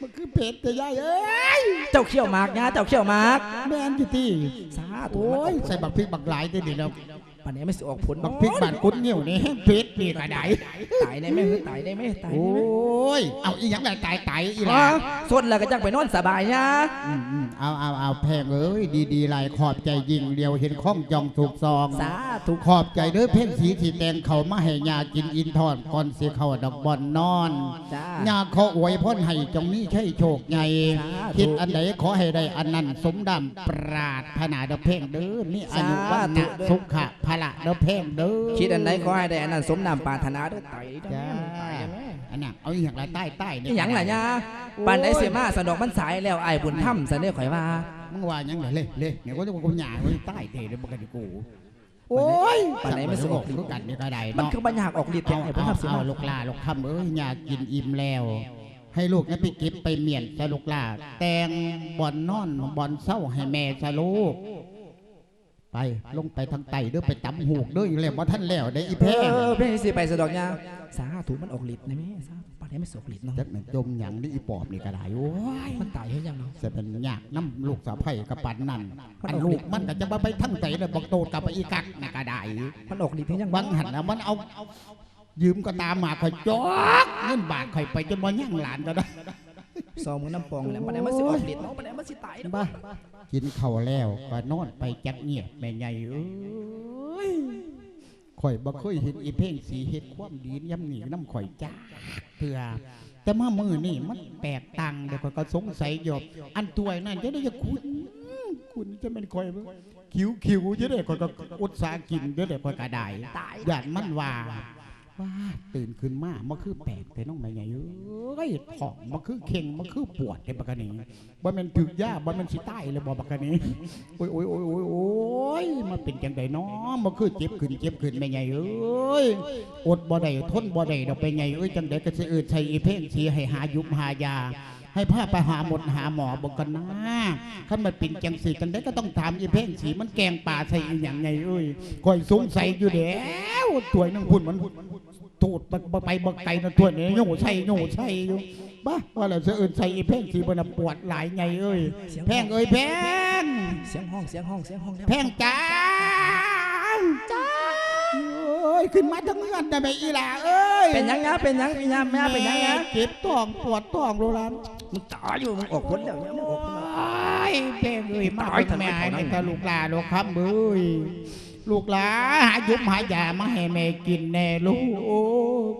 มันคือเป็ดแต่ยายเอ้ยเจ้าเขี้ยวหมากยาเจ้าเขี้ยวหมาก แม่นอยู่ที่สาธุโอ้ยใส่บักพริกบักหลายได้ดิแล้ว ปันนี้ไม่สิออกผลบักพริกบานกุ้นเงี้ยวนี่แห้งเป็ดนี่กระไดตายได้ไหมเฮ้ยตายได้ไหมตายโอ้ได้ไหมยเอาอีหยังไงตายตายอีหอ๋ล่ะอส่วนแล้วก็จังไปนอนสบายนะอืมอืมเอาเอาเอาแพงเอ้ยดีๆหลายขอบใจยิงเดียวเห็นข้องจองถูกซองสาธุขอบใจเด้อเพ่งสีสีแดงเขามาให้ยากินอินทอนก่อนสิเขาดอกบอนนอนจ้ายาเขาอวยพ่นให้จงนี้ใช่โชคใหญ่สาธุคิดอันใดขอให้ได้อันนั้นสมดำปราดถนาเด้อเพ่งเด้อนี่อนุวัฒสาธุนะสุขะพละเด้อเพ่งเด้อคิดอันใดขอให้ได้อันนั้นสมนามปรารถนาเด้วยไตายได้จ้าไหมตายได้ไหมอันนั้นเอาอีหยังละใต้ใต้อีหยังล่ะยาปันได้เสียมาสนอกมันสายแล้วไอ้ายบุญถ้ำเสนอข่อยว่ามึงว่าหยังเหรอเลยเลยเนี่ยก็จะบอกกูหยาไว้ใต้เตะเลยบอกกันดิกูโอ้ยปานไหนไม่สงบรู้กันนี่ก็ได้มันเนาะคือบัญญัติออกฤทธิ์แก่เอาไอ้บุญเอาถ้ำเสียเอามาลูกลาลูกคำเอ้ยอยากกินอิ่มแล้วให้ลูกนั้นไปเก็บไปเมียนจะลูกลาแตงบอนนอนบอนเศร้าให้แม่จะลูก ไปลงไปทางไตเด้อไปตำหูกเด้ออยู่แล้วว่าท่านแล้วได้อีเอแพ้อเพ่สิไปสะดอกยาสาธุมันออกฤทธิ์นะแม่สาธุปันนี้ไม่สออกฤทธิ์เนาะจักแม่นจมหยังนี่อีปอบนี่ก็ได้โอ้ยมันตายเฮ้ยยังเนาะจะเป็นยากน้ำลูกสาวไผ่กับปันนั่นมันอันออกลูฤกทธิ์มันก็จะมาไปทั้งใจเลยบอกโตดกับไปอีกักนะก็ได้มันออกฤทธิ์เฮ้ยยังบางหันนะมันเอายืมก็ตามมาคอยจอกเงินบาทคอยไปจนมันย่างหลานก็ได้ ซองมือน้ำปองแล้วปันนี้มันสิออกฤทธิ์เนาะปันนี้มันสิตายเนาะบ้ากินข้าวแล้วก็นอนไปจักเงียบแม่ใหญ่เอ้ยข่อยบ่เคยเห็นอีเพ่งสีเฮ็ดความดีย่ำหนีน้ำข่อยจ้าเถื่อแต่มามือนี่มันแปลกตังเดี๋ยวข่อยก็สงสัยอยู่อันตัวยนั่นจะได้จะคุณคุณจะเป็นข่อยบ่คิวคิวจะได้ข่อยก็อุตสาห์กินจะได้ข่อยก็ได้ตายอยากมันว่า ว่าตื่นขึ้นมามันคือแปลกแต่น้องแม่ใหญ่เอ้ยท้องมันคือเข่งมันคือปวดไอ้บักนี้บ่แม่นถึกยาบ่แม่นสิตายเลยบ่บักนี้โอ้ยโอ้ยโอ้ยโอ้ยโอ้ยมันเป็นจังไดน้อมันคือเจ็บขึ้นเจ็บขึ้นแม่ใหญ่เอ้ยอดบ่ได้ทนบ่ได้ดอกไปใหญ่เอ้ยจังไดก็สิเอิดใช้อีเพ่งสิให้หายุบหายา ให้พาไปหาหมดหาหมอบอกกันนะคันมันเป็นจังสีจังได้ก็ต้องถามอีเพ่งสีมันแกงป่าใส่อีหยังไงเอ้ยคอยสงสัยอยู่แล้วตัวนึงพุ่นมันตูดไปบักไก่นะตัวนี้โง่ใช่โง่ใช่อยู่บ้าว่าแล้วจะเอินใส่อีเพ่งสีบนนปวดหลายไงเอ้ยแพงเอ้ยแพงเสียงห้องเสียงห้องเสียงห้องแล้วแพงจ้าจ้า ยขึ้นมาทั้งเงินได้ไหมอีหล่าเอ้ยเป็นหยังยาเป็นหยังเป็นหยังแม่เป็นหยังยาเจ็บท้องปวดท้องโรลานมึงตายอยู่มึงออกผลแล้วเนี่ยมึงออกผลแล้วไอ้เพ่งเอ้ยมาตายเป็นแม่ทำไมให้เท่านั้นแต่ลูกหลาลูกคำเอ้ยลูกหลาหายุบหายามาให้แม่กินแน่ลูก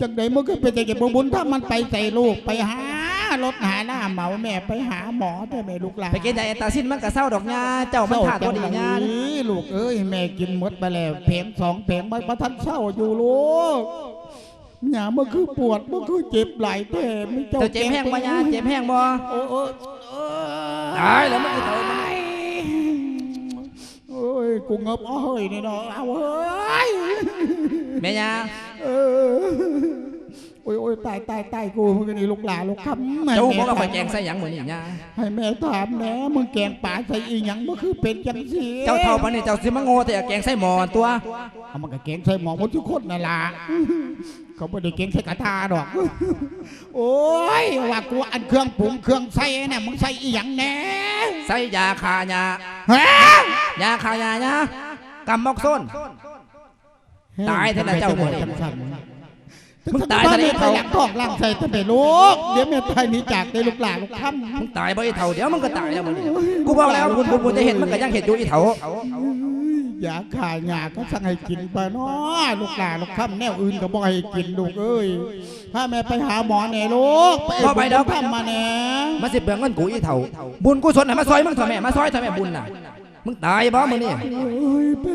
จังใดมันก็เป็นแต่เก็บบุญถ้ามันไปใส่ลูกไปหา รถหาหน้าเหมาแม่ไปหาหมอแต่แม่ลูกหลาไปกินยาแอนตาซินมันก็เศร้าดอกยาเจ้ามันขาดตัวดียานี้ลูกเอ้ยแม่กินหมดไปแล้วเพลงสองเพลงมันประทันเศร้าอยู่ลูกหยามันคือปวดมันคือเจ็บหลายแต่ไม่เจ้าเจ้าเจ็บแห้งบ่ยาเจ็บแห้งบ่โอ้โอ้โอ้ตายแล้วมันคือเท่ามันโอ้ยกูงบเอาเฮ้ยนี่เนาะเอาเฮ้ยแม่ยาเออโอ้ยโอ้ยตายตายตายกูมึงก็นี่ลูกหลานลูกคำให้เจ้าบอกแม่ว่าข่อยแกงใส่หยังเหมือนนี่ยาให้แม่ถามแหน่มึงแกงป่าใส่อีหยังมันคือเป็นจังสีเจ้าเท่าปานนี้เจ้าสิมาโง่แต่แกงใส่หมอตัวเอามันก็แกงใส่หมอหมดทุกคนนั่นล่ะเขาไม่ได้แกงใส่กระทาดอก โอ้ยว่ากูอันเครื่องปรุงเครื่องใส่เนี่ยมึงใส่อีหยังแหน่ใส่ยาคายาฮะยาคายายากำมอกส้นตายเถอะนะเจ้าหมดนี่จังสัน มึงตายเถอะนี่เขาเขาอยากทองล่างใส่ตั้งแต่ลูก เดี๋ยวแม่ตายหนี้จากได้ลูกหลานลูกคำมึงตายบ่อีเท่าเดี๋ยวมึงก็ตายแล้วมึงนี่กูบอกแล้วคุณคุณจะเห็นมันก็ยังเห็นอยู่อีเท่าอยากขายหยาก็สั่งให้กินไปเนาะลูกหลานลูกคำแนวอื่นก็บ่ให้กินลูกเอ้ยถ้าแม่ไปหาหมอแน่ลูกไปบ่ไปดอกทำมาแน่มาสิเบื่อเงินกูอีเท่า บุญกุศลน่ะมาซอยมึงเถอะแม่มาซอยเถอะแม่บุญน่ะมึงตายบ่มึงนี่โอ้ยเป็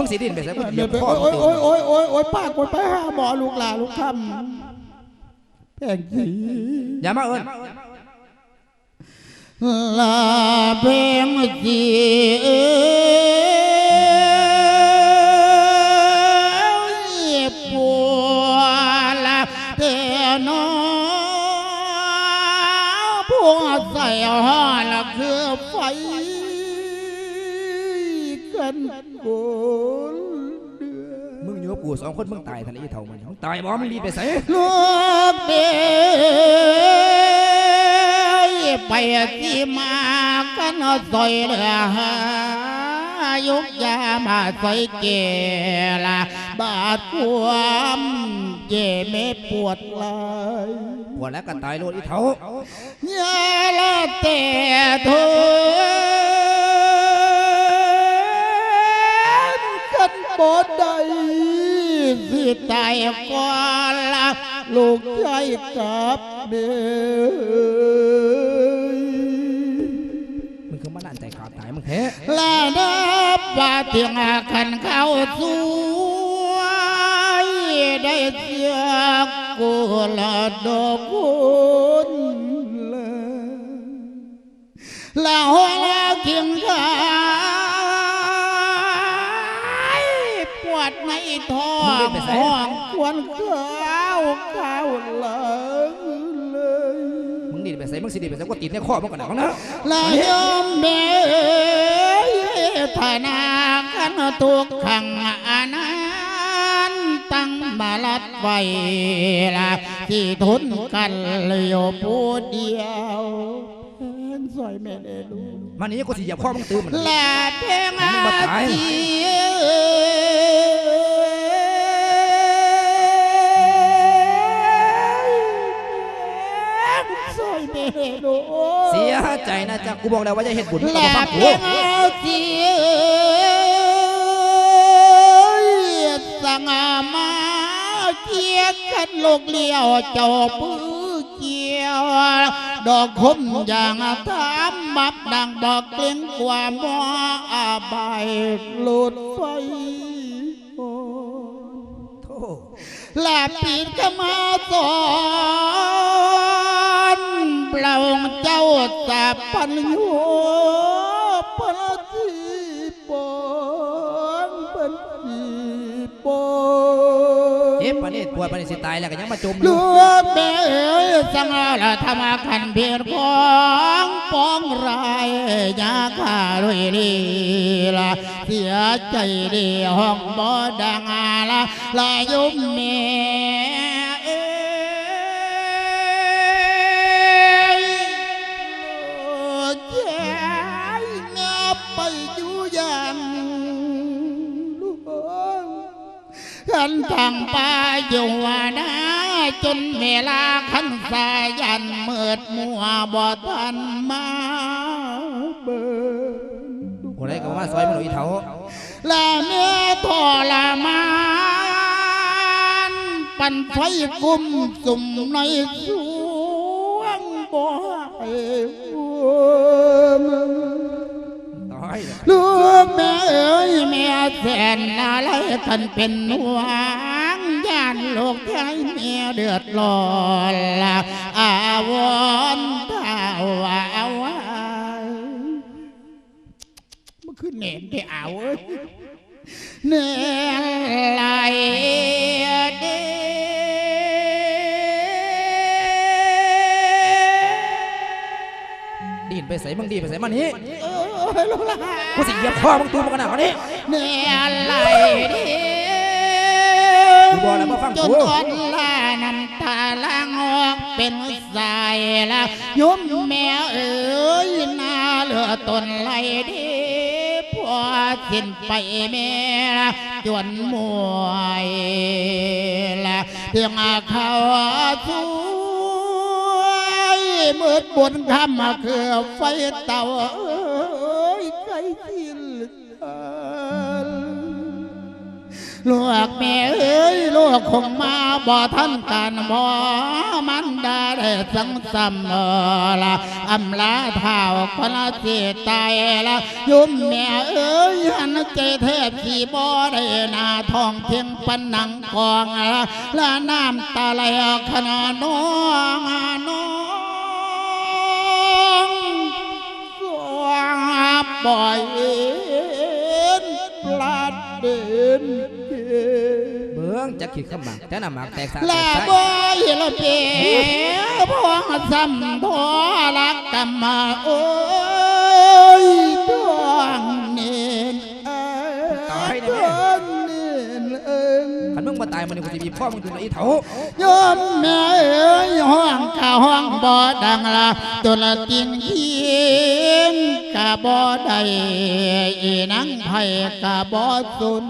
มึงสิดิ้นไปซะมึงเหยีเดี๋ยยวบไปคอโอ้ยมึงโอ้ยโอ้ยโอ้ยโอ้ยป้าคนไปหาหมอลูกหลานลูกคำแพงสีอย่ามาเอิ้นลาเพลงจีปัวละเทนอพวกใส่หอล กันบนเดือมึงอยู่กูสองคนมึงตายทะเลเท่ามันมึงตายบ่มึงรีบไปใส่ลูกเดีไปที่มากันซอยเหลือหายุกยามาใส่เกลาบาดความเย่ไม่ปวดเลยปวดแล้วก็ตายโลดอีเท่ายาละแต่เธอกันบ่ได้ สิตายก่อนละลูกใจกับเด้อมึงคือมานั่นใจขาดตายมึงแท้ละนับว่าเตียงขันเข้าสวยได้เสียกุลดอกคุณแล้ว ท้องห้องควรเข้าวเข้าวหลังเลยมึงรีบไปใส่มึงสิรีบไปใส่กูติดในข้อมึงก่อนนะนะลายมเบยธนากันทุกขังอนันตั้งมาลัดไว้ละที่ทนกันเลยผู้เดียวเพิ่นสวยแม่เดลูมานี้กูสิหยียบข้อมึงตื้มมันและเพียงอาที เด้ลูกเสียใจนะจ๊ะกูบอกแล้วว่าจะเฮ็ดบุญมึงแหลก็บ่ฟังบกูเพียงเอาเสียสังอามาเกียกันลูกเลี้ยวเจ้าปื้อเกี่ยว ดอกคมอย่างถามบับดังบอกเกลี้ยงกว่าหมออาบายหลุดไฟโอ้โธ่ลาปิดก็มาสอน เปล่าเจ้าสาปัญโยปนทีปนเป็นทีปอนเจ็บปานนี้ปวดปานนี้สิตายแล้วก็ยังมาจมอลูยู่กแม่เอ๋ยสังละธรรมขันเพียรของปองรายยาข้าด้วยลีละเสียใจดีห้องบ่ดังอาละลายุ่มเมเทางป่าอยู่ว่านะจนเวลาขันสายันมืดมัวบ่ทันมาเบิดกูได้ก็มาซอยมึงหน่อยอีเท่าและเมื่อทรมานปั่นไฟกุมสุ่มในสวงบ่ให้วมตาย แม่เอ๋ยแม่แสนอะไรท่านเป็นหวงย่านโลกใจแม่เดือดร้อนละอาวรณ์ท้าวาวายมันคือเนนที่เอาเอ้ยเนนไหลเด้ดีนไปใส่มึงดีไปใส่มานี้ เอ้ยลูกหลานกูสิเหยียบข้อมึงตื้มมันกันนะมานี้เนียไหลเดีกูบอกแล้วมาฟังจกูนอ่อนล้าน้ำตาล้างออกเป็นสายละยุ่มแม่เอ๋ยนาเหลือตนไหลเดีพอสิ้นไปแม่ละจวนมวยละเพียงเขาสวยมืดบนคำมาคือไฟเต่าเอ้ยไกินลูกแม่เอ้ยลูกคงมาบ่ทันการหมอมันได้ได้สังสำเอละอำลาเท้าคนละสิตายละยุ่มแม่เอ้ยหันใจแทบสีบ่ได้นาทองเพียงปันหนังกองละละน้ำตาไหลขนาดน้องน้อง งบ่อยเอ็นปลาเด่นเกเบิ่งจะขีดข้ามหมากแต่น้ำหมากแตกสาลาแตกบ่สายอยละเปียพวงซ้ำพอรักกันมาโอ้ยดวงเนินเอ้ยดวงเนินคันมึงบ่ตายมันนี่กูสิบีบคอมึงอยู่ในอีเถาโยมแม่เอ๋ยห้องกะห้องบ่ดังละจนละติงเทียง กะบ่ได้อีนังไผกะบ่สุน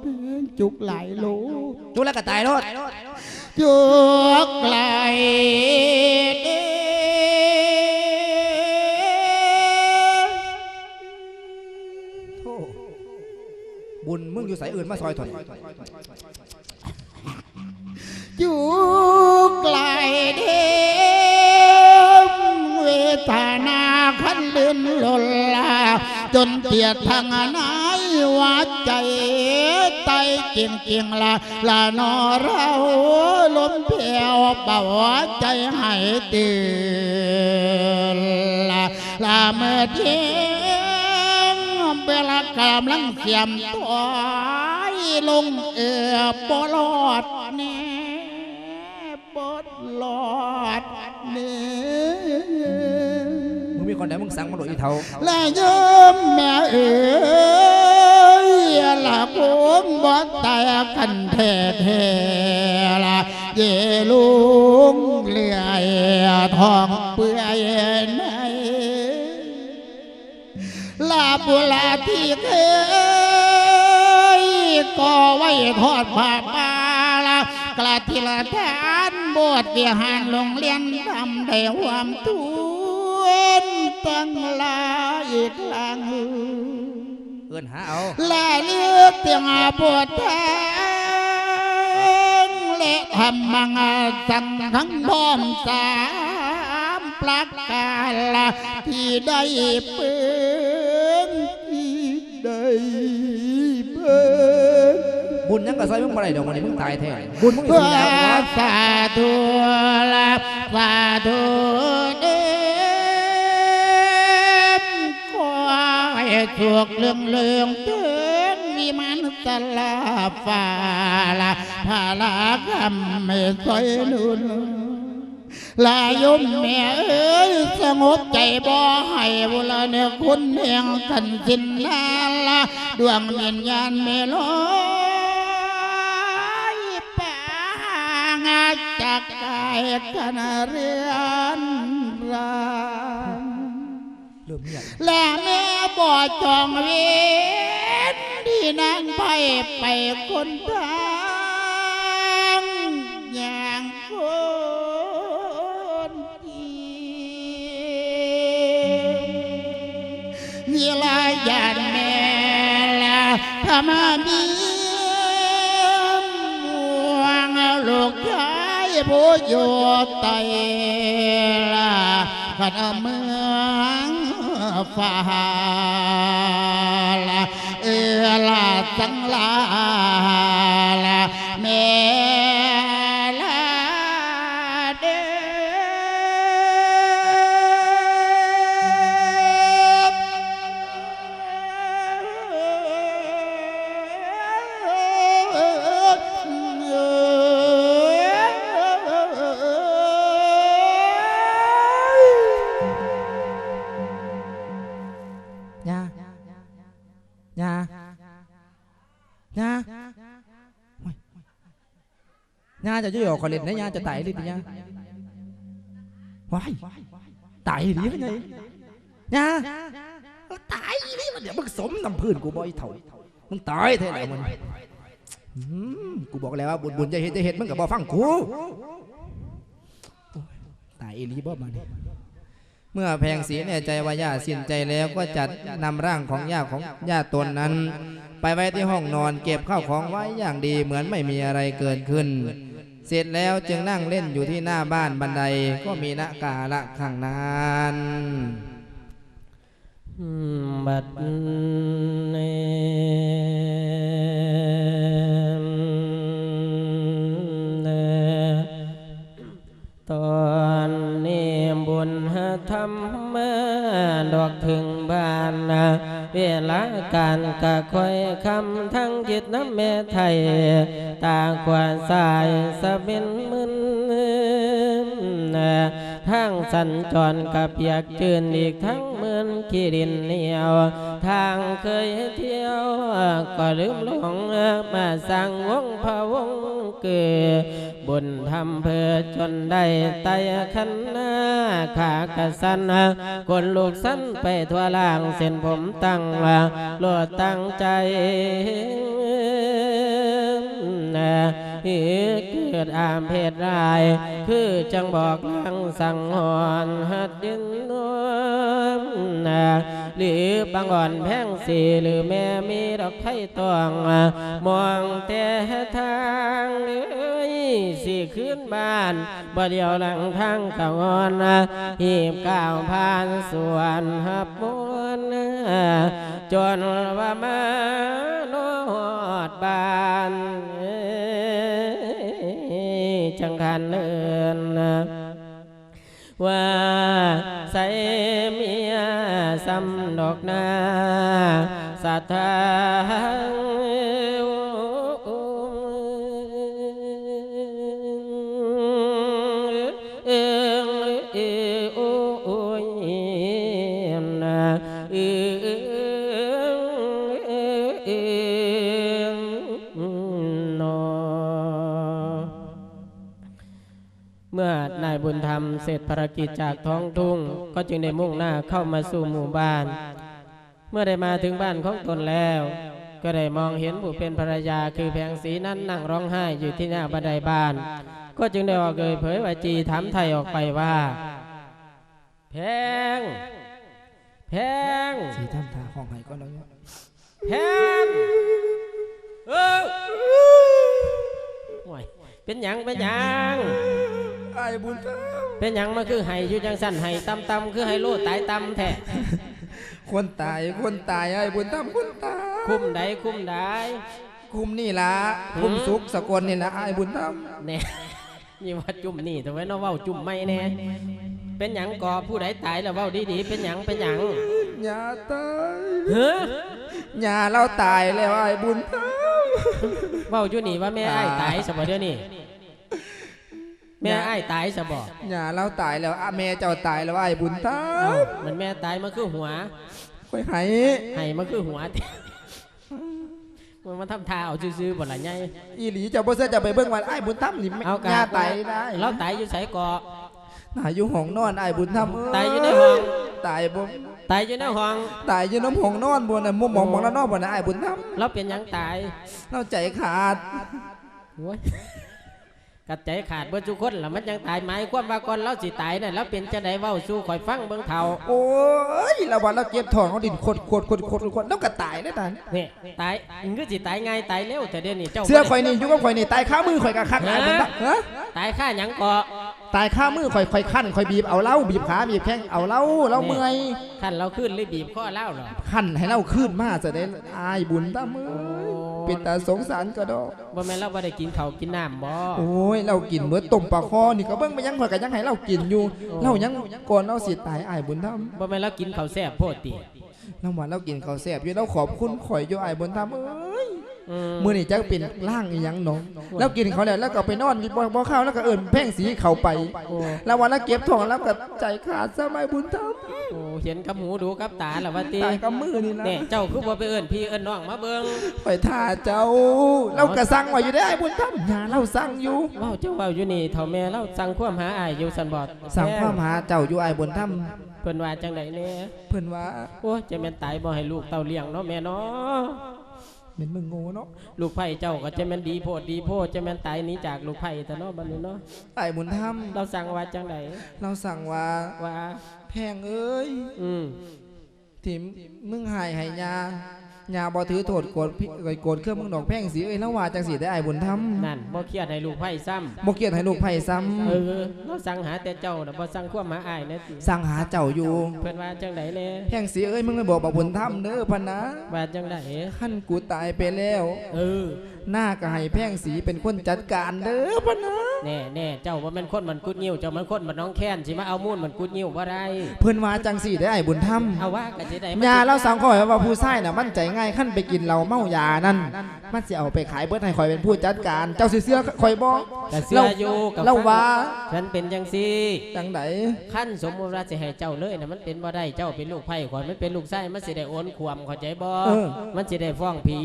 เป็นจุกหลายโลจุกแล้วก็ตายรถจุกหลายบุญมึงอยู่ไสอื่นมาซอยถอยียดทางนายวัดใจไตเก่งเก่งละละนอเราลมเพียวเบาใจให้ตื่นละละเมื่อเที่ยงเวลากำลังเสียมตัวลงเอือบลอดแน่บดลอดเน่ มึงมีคนไหนมึงสั่งมาโดดอีเถาและยมแม่เอ๋ยละคงบ่ตายกันแท้แท้ๆละเยลุงเลื่อยทองเปื่อยในลาบุลาที่เคยก่อไว้ทอดผ้าป่าละกระทิละทานโบสถ์วิหารโรงเรียนทำได้ความทุน ตั้งหลายครั้งเอิ้อนหาเอาและเลือกเตียงบวชแทงและทำมังสังขังพร้อมสามปลักกาลที่ได้เปืนที่ได้เปืนบุญยังก็ซอยมึงบ่ได้ดอกวันนี้มึงตายแท้บุญมึงอยู่ที่ไหนวะสาธุละสาธุ้ถูกเรื่องเรื่องเตือนมีมันสลาฟ้าละพาลากำไม่สอยนุนลายมแม่เอ้ยสงบใจบ่ให้บุรเนคุณเพียงกันสินนาละดวงวิญญาณเมลอยปางาจากกายกันเรือนรา มเริ่ยบและแม่บ่จองเวนที่นางไปไปคนทางอย่างคนดีวิลาญาณแม่ละธรรมมีวงลูกชายผู้อยู่ไตละขนเมือ ฟ้าละเอละสังลาล จะจะหยอกคอเล่นนะยาจะตายหรือเปล่ายาวายตายหรือยังไงยาตายนี่มันเดี๋ยวมึงสมน้ำพื้นกูบ่อยเถ่ามึงตายแท้แล้วมันกูบอกแล้วว่าบุญบุญจะเห็นจะเห็นมึงกับบ่ฟังกูโอ้ยตายอีหลีบ่มาเนี่ยเมื่อแพงศรีแน่ใจว่ายาสิ้นใจแล้วก็จัดนำร่างของย่าของย่าตนนั้น ไปไว้ที่ห้องนอนเก็บข้าวของไว้อย่างดีเหมือนไม่มีอะไรเกิดขึ้น เสร็จแล้วจึงนั่งเล่นอยู่ที่หน้าบ้านบันไดก็มีนากาละข้างนั้นบัดนี้ตอนนี้บุญธรรมมาดอกถึงบ้านนะ เวลาการกะคอยคำทั้งจิตน้ำแม่ไทย ตาขวาสายสะเป็นมึน ททางสัญจรกับเปียกจืนอีกทั้งเหมือนขี้ดินเหนียว ทางเคยเที่ยว ก็ลืมหลงมาสั่งวงพะวงเกือบุญทำเพื่อจนได้ไตขันหน้าขากระสันคนลูกสั้นไปทั่วล่างเส้นผมตั้งโลดตั้งใจ เกิดอามเพศราย คือจังบอกลังสังหอนหัดดินนวมหรือบางอ่อนแพงสีหรือแม่มีดอกไผ่ตองมองแต่ทางเอ้ยสิขึ้นบ้านบ่เดียวหลังทางกะงอนหีบก้าวผ่านสวนหับมวนจนว่ามาโนอดบ้านเอ จังคันเนินว่าใส่เมียซ้ำดอกนาสัทธา มื่อนายบุญธรรมเสร็จภารกิจจากท้องทุ่ง ก็จึงได้มุ่งหน้าเข้ามาสู่หมู่บ้าน เมื่อได้มาถึงบ้านของตนแล้ว ก็ได้มองเห็นผู้เป็นภรรยาคือแพงสีนั้นนั่งร้องไห้อยู่ที่หน้าบันไดบ้าน ก็จึงได้ออกเอ่ยเผยวาจีถามไทยออกไปว่า แพง แพงสีทำทาของไห้ก็แล้วเนี่ยแพงเออโอ้ยเป็นหยังเป็นหยัง ไอ้บุญธรรมเป็นหยังมาคือไห้อยู่จังสั่นไห้ตำตำคือไห้โลดตายตำแท้คนตายคนตายไอ้บุญธรรมคนตายคุ้มใดคุ้มใดคุมนี่ละคุมสุกสกลนี่ละไอ้บุญธรรมแน่นี่ว่าจุ่มนี่แต่ไว้เนาะเว้าจุ่มไม่แน่เป็นหยังก่อผู้ใดตายแล้วเว้าดีๆเป็นหยังเป็นหยังอย่าตายเฮ้ออย่าเราตายแล้วไอ้บุญธรรมเว้าอยู่นี่ว่าแม่อ้ายตายสบเดี๋ยวนี้ แม่อ้ายตายสบอย่าเราตายแล้วอาแม่เจ้าตายแล้วไอ้บุญธรรเอ้ามมันแม่ตายมาคือหัวค่อยให้ไห้มาคือหัวมันมาทำท่าเอาซื่อๆบ่ละไงอีหลีเจ้าบ่เสื้อจะไปเบิ่งว่าไอ้บุญธรรมนี่เอากะย่าตายได้เราตายอยู่ไสก่อตายอยู่ห้องนอนไอ้บุญธรรมเตายอยู่ในห้อง ตายบ่ตายอยู่ในห้อง ตายอยู่น้ำห้องนอนบ่น่ะมุมมองมองแล้วนอนบ่น่ะไอ้บุญธรรมเราเป็นหยังตายเราใจขาด โอ้ย กัดใจขาดเบ่ทุกคนแล้วมันยังตายไหมความว่าก่อนเราสิตายน่ะแล้วเป็นจะได้เว้าสู่ข่อยฟังเบิ่งเท่าโอ้ยเราวันเราเก็บทองเขาดินขดขดขดขดขดแล้วก็ตายได้ตายนี่ตายมึงก็สิตายง่ายตายเร็วแต่เดี๋ยวนี้เจ้าเสื้อข่อยนี่ยู่กับข่อยนี่ตายข้ามือข่อยกะคักไอ้บุญธรรมฮะตายค่าหยังก่อตายข้ามือข่อยข่อยขั้นข่อยบีบเอาเล้าบีบขาบีบแข้งเอาเล้าเราเมื่อยท่านเราขึ้นหรือบีบข้อเล่าหรอขั้นให้เราขึ้นมาจะได้อายบุญธรรมเอ้ยเป็นตาสงสารก็ดอกบ่แม่นเราบ่ได้กินข้าวกินน้ำบ่โอ้ยเรากินเมื่อต้มปลาคอนี่ก็เบิ่งไปยังข่อยก็ยังให้เรากินอยู่เรายังก่อนเราสิตายอายบุญธรรมบ่แม่นเรากินข้าวแซ่บโพดติเราว่าเรากินข้าวแซ่บอยู่เราขอบคุณข่อยอยู่อายบุญธรรมเอ้ยอื มมื้อนี้จักเป็นร่างอีหยังเนาะแล้วกินเขาวแล้วแล้วก็ไปนอนอยู่บ่บ่เข้าแล้วก็เอิ้นแพ่งสีเข้าไปโอ้แล้ววันละเก็บทองแล้วก็ใจขาดสมัยบุญธรรมโอ้เห็นกับหูดูกับตาแล้วว่าติตายกับมือนี่นะเนี่ยเจ้าคือบ่ไปเอิ้นพี่เอิ้นน้องมาเบิ่งไปท่าเจ้า เราก็สั่งไว้อยู่ได้อายบุญธรรมอย่าเราสั่งอยู่เว้าเจ้าเว้าอยู่นี่เฒ่าแม่เราสั่งความหาอ้ายอยู่สันบ่สั่งความหาเจ้าอยู่อายบุญธรรมเพิ่นว่าจังไดแน่เพิ่นว่าโอ้จะแม่นตายบ่ให้ลูกเต้าเลี้ยงเนาะแม่เนาะ เหม็นมึงโง่เนาะลูกไผ่เจ้าก็จะแม่นดีโพดดีโพดจะแม่นตายหนี้จากลูกไผ่แต่เนาะบัดนี้เนาะอายบุญธรรมเราสั่งว่าจังไดเราสั่งว่าว่าแพงเอ้ยอืมที่มึงหายให้ยา ยาบ่ถือโทษโกรธพี่เอ้ยโกรธเครื่องมึงดอกแพงสิเอ้ยแล้วว่าจังสิได้อายบุญธรรมนั่นบ่เครียดให้ลูกไผ่ซ้ำบ่เกลียดให้ลูกไผ่ซ้ำเออเราสั่งหาแต่เจ้าน่ะบ่สั่งความหาอ้ายแน่ติสั่งหาเจ้าอยู่ เพิ่นว่าจังไดแน่แพงสิเอ้ยมึงเลยบอกบอกบุญธรรมเด้อพะนะว่าจังไดขั้นกูตายไปแล้ว เออ หน้าก็ให้แพงสีเป็นคนจัดการเด้อพะนะแน่แน่เจ้าว่ามันคนมันกุดนิ้วเจ้ามันคนมันน้องแค้นสิมาเอามูนมันกุดนิ้วบ่ได้เพิ่นว่าจังสี่ได้ไอ้บุญธรรมเอาว่ากันสิได้ยาเราสั่งข่อยว่าผู้ชายน่ะมันใจง่ายขั้นไปกินเหล้าเมายานั่นมันสิเอาไปขายเบิดให้ข่อยเป็นผู้จัดการ เจ้าสิเสื้อข่อยบ่แต่เสื้ออยู่กับเราว่าฉันเป็นจังซี่จังไดขั้นสมมุติว่าสิให้เจ้าเลยนะมันเป็นบ่ได้เจ้าเป็นลูกไผ่ข่อยมันเป็นลูกไส้มันสิได้โอนความเข้าใจบ่มันสิได้ฟ้องผี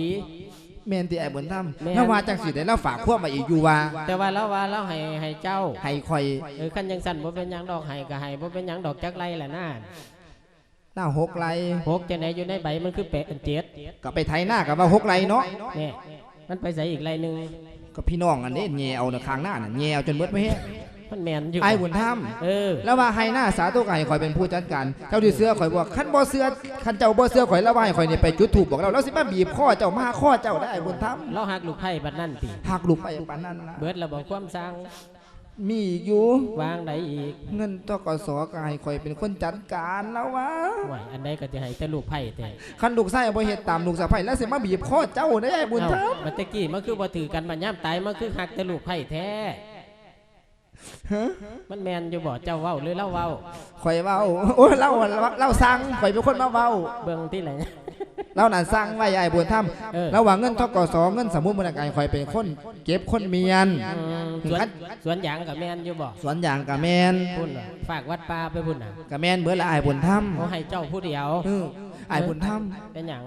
แม่นที่ไอ้บุญธรรมแม่น แล้วว่าจังสี่ได้เราฝากควบมาอีกอยู่ว่าแต่ว่าเราว่าเราให้ให้เจ้าให้ข่อยเออขั้นยังสั่นบ่เป็นหยังดอกให้ก็ให้บ่เป็นหยังดอกจักไรแหละน่าหน้าหกไรหกจังไหนอยู่ในใบมันคือแปดอันเจ็ดก็ไปไถหน้ากับว่าหกไรเนาะเนี่ยมันไปใส่อีกไรหนึ่งก็พี่น้องอันนี้แง่เอาน่ะข้างหน้าน่ะแง่เอาจนเบิดไปเฮ็ด มันแมนอยู่ไอ้บุญธรรมเออแล้วว่าให้หน้าสาธุไก่ข่อยเป็นผู้จัดการเจ้าดิเสื้อข่อยบอกคันบ่เสื้อคันเจ้าบ่เสื้อข่อยแล้วว่าให้ข่อยนี่ไปจุดถูกบอกเราแล้วสิมาบีบข้อเจ้ามาข้อเจ้าได้ไอ้บุญธรรมเราหักลูกไผ่บัดนั่นติหักลูกไปปานนั้นนะเบิดระบอกความสร้างมีอีกอยู่วางใดอีก เงินตกสก็ให้ข่อยเป็นคนจัดการแล้ววะห่วยอันใดก็จะให้แต่ลูกไผ่แต่คันลูกชายบ่เฮ็ดตามลูกสะใภ้แล้วสิมาบีบข้อเจ้าได้ไอ้บุญเอ้าธรรมมันตะกี้มันคือบ่ถือกันมันย่ำตายมันคือหักแต่ลูกไผ่แท้ ฮะมันแมนอยู่บ่เจ้าเว้าหรือเล่าเว้าข่อยเว้าโอ้ยเล่าเล่าสั่งข่อยเป็นคนมาเว้าเบิ่งที่ไหนเรานั่นสั่งไว้ไอ้บุญธรรมเออระหว่างเงินทกสเงินสมุนบริการข่อยเป็นคน เก็บคนเมียนอืมสวนสวนยางกับแมนอยู่บ่สวนยางกับแมนพุ่นว่ะฝากวัดป่าไปพุ่นน่ะกับแมนเบื่อละไอ้บุญธรรมเขาให้เจ้าผู้เดียวเออไอ้บุญธรรมเป็นหยัง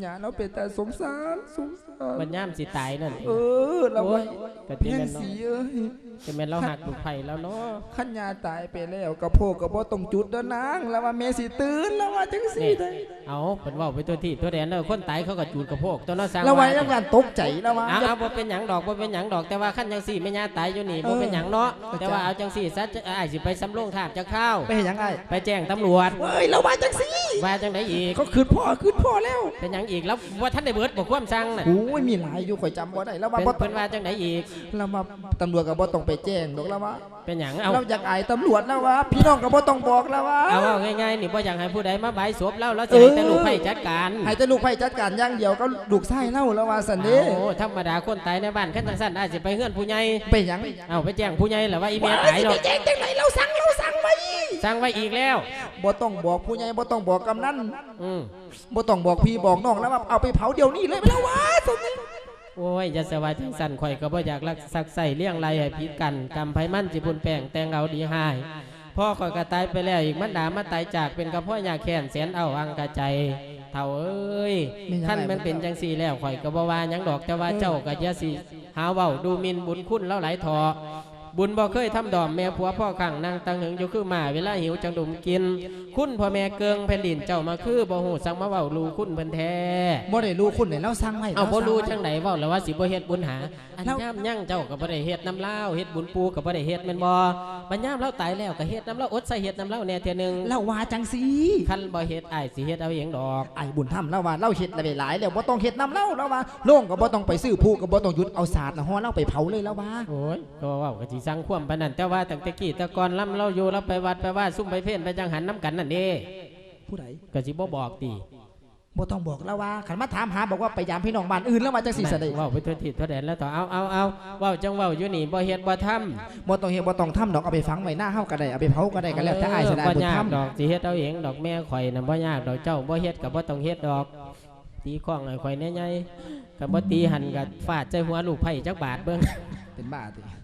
อย่าเราเป็นแต่สงสารสงสารมันย่ำสิตายนั่นเออเราโอ้ไว้ยก็เพีที่ยงแม่นเนาะสีเอ้ยจะแม่นเราหักลูกไผ่แล้วเนาะ ขันยาตายไปแล้วกระโพกกระโพต้องจุดเด้อนางแล้วว่าเมสิตื่นแล้วว่าจังสีนี่ได้เอาเป็นเว่าไปตัวที่ตัวแดนเด้อคนตายเขาก็จูดกระโพกตัวเน้อสร้างแล้วไว้ว่าแล้วการตกใจแล้วว่า เอาเอาบ่เป็นหยังดอกบ่เป็นหยังดอกแต่ว่าขั้นจังสี่แม่ย่าตายอยู่นี่บ่เป็นหยังเนาะเออ แต่ว่าเอาจังสี่ซะจะอ้ายสิไปสำโรงทาบจะเข้าไปเห็นยังไงไปแจ้งตำรวจ เฮ้ยเราว่าจังสี ว่าจังไดอีกเขาคืนพ่อคืนพ่อแล้วเป็นหยังอีกแล้วว่าท่านได้เบิดบ่ความสั่งน่ะโอ้ยมีหลายอยู่ข่อยจำบ่ได้แล้วว่าเป็นบ่เพิ่นว่าจังไดอีก แล้วว่าตำรวจก็บ่ต้องไปแจ้งดอกแล้วว่าเป็นหยังเอาเราอยากอายตำรวจแล้วว่าพี่น้องก็บ่ต้องบอกแล้วว่าเอาเอาง่ายๆนี่บ่อยากให้ผู้ใดมาบายศพเล่าแล้วเอสิอให้แต่ลูกไผ่จัดการให้แต่ลูกไผ่จัดการอย่างเดียวก็ลูกไส้เล่าแล้วว่าสันเด้โอ้ธรรมดาคนตายในบ้านขั้นจังซั่นอาจสิไปเฮือนผู้ใหญ่เป็นหยังเอาไปแจ้งผู้ใหญ่แหละว่าอีเมียว่าตายสิเนาะไปแจ้งจังไหนเราสั่งเราสั่งไว้สั่งไว้อีกแล้ว บ่ต้องบอกผู้ใหญ่บ่ต้องบอกกำนันอืมบ่ต้องบอกพี่บอกน้องแล้วว่าเอาไปเผาเดี๋ยวนี้เลยไปแล้วว่าสันเด้โอ้ยจะสว่าจังสั่นข่อยก็บ่อยากรักสักใส่เลี้ยงไรให้ผิดกันกรรมไผมันสิพุ่นแป้งแต่งเอาดีหายพ่อข่อยก็ตายไปแล้วอีกมันดามาตายจากเป็นกับพ่อยาแค้นแสนเอาอังกะใจเท่าเอ้ยท่านมันเป็นจังสี่แล้วข่อยก็บ่ว่าหยังดอกแต่ว่าเจ้าก็อย่าสิหาเว้าดูหมินบุญคุณเล่าหลายทอ บุญบ่เคยทำดอมแม่ผัวพ่อขังนางตังหึงอยู่คือหมาเวลาหิวจังดุมกิน คุณพ่อแม่เกิงแผ่นดินเจ้ามาคือบ่ฮู้สังมาเว้าลูคุณเพิ่นแท้บ่ได้รู้คุณเนี่ยเราสั่งไว้เอาบ่รู้สั่จังงไดเว้าแล้วว่าสิบ่เฮ็ดบุญหาอันแล้วยามยั่งเจ้าก็บ่ได้เฮ็ดน้ำลาวเฮ็ดบุญปูก็บ่ได้เฮ็ดแม่นบ่บัดยามเราตายแล้วก็เฮ็ดน้ำลาวอดใส่เฮ็ดน้ำลาวแหน่เทื่อหนึงเราว่าจังสีคันบ่เฮ็ดอ้ายสิเฮ็ดเอาเองดอกไอ้บุญธรรมเราว่าเราเฮ็ดอะไรหลายแล้วบ่ต้องเฮ็ดน้ำเล่าแล้วว่าโล่งก็บ่ต้องไปซื้อผู้ก็บ่ต้องหยุดเอาศาสตร์นะฮอเราไปเผาเลยแล้วว่าโอ้ยก็เว้าก็สิสั่งความปานนั้นแต่ว่าตั้งแต่กี้แต่ก่อนล่ำเราอยู่เราไปวัดไปว่าซุ่มไปเพ่นไปจังหันน้ำกันนั่นเด้ผู้ใดก็สิบ่บอกติบ่ต้องบอกแล้วว่าขันมาถามหาบอกว่าไปยามพี่น้องบ้านอื่นแล้วมาจังสีสะเดเว้าไปทั่วทิศทั่วแดนแล้วต่อเอาเอาเอาเว้าจังเว้าอยู่นี่บ่เฮ็ดบ่ทำบ่ต้องเฮ็ดบ่ต้องทำดอกเอาไปฝังไว้หน้าเฮาก็ได้เอาไปเผาก็ได้ก็แล้วแต่อ้ายสิได้บ่บุญยาธรกรมดอกสิเฮ็ดเอาเองดอกแม่ข่อยน่ะบ่ยากดอกเจ้าบ่เฮ็ดก็บ่ต้องเฮ็ดดอก ตีข้องให้ข่อยแน่ใหญ่ก็บ่ตีหันก็ฟาดใจหัวลูกไผ่จักบาทเบิ่งเป็นบ้าติ